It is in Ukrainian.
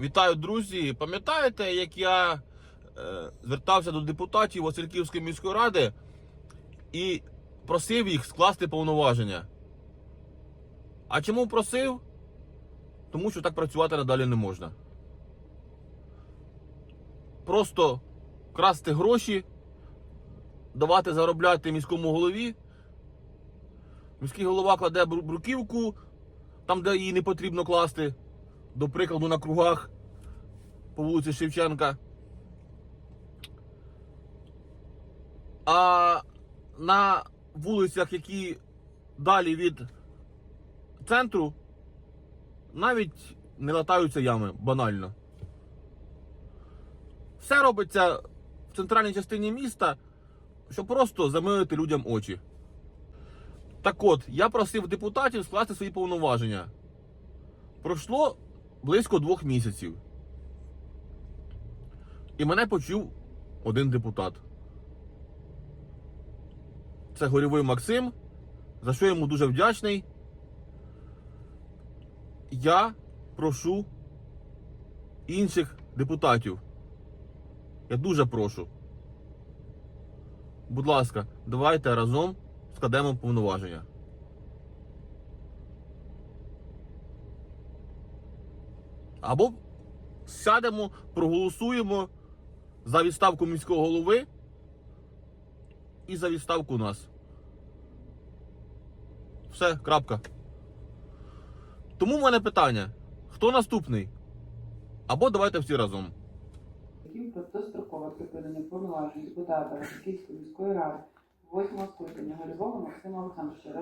Вітаю, друзі! Пам'ятаєте, як я е, звертався до депутатів Васильківської міської ради і просив їх скласти повноваження? А чому просив? Тому що так працювати надалі не можна. Просто красти гроші, давати заробляти міському голові. Міський голова кладе бруківку там, де її не потрібно класти до прикладу, на кругах по вулиці Шевченка. А на вулицях, які далі від центру, навіть не латаються ями банально. Все робиться в центральній частині міста, щоб просто замилити людям очі. Так от, я просив депутатів скласти свої повноваження. Пройшло близько двох місяців. І мене почув один депутат. Це Горєвий Максим, за що йому дуже вдячний. Я прошу інших депутатів. Я дуже прошу. Будь ласка, давайте разом складемо повноваження. Або сядемо, проголосуємо за відставку міського голови і за відставку нас. Все, крапка. Тому в мене питання: хто наступний? Або давайте всі разом. Про дострокове припинення повноважень депутата Васильківської міської ради 8 скликання Голівого Максима Олександровича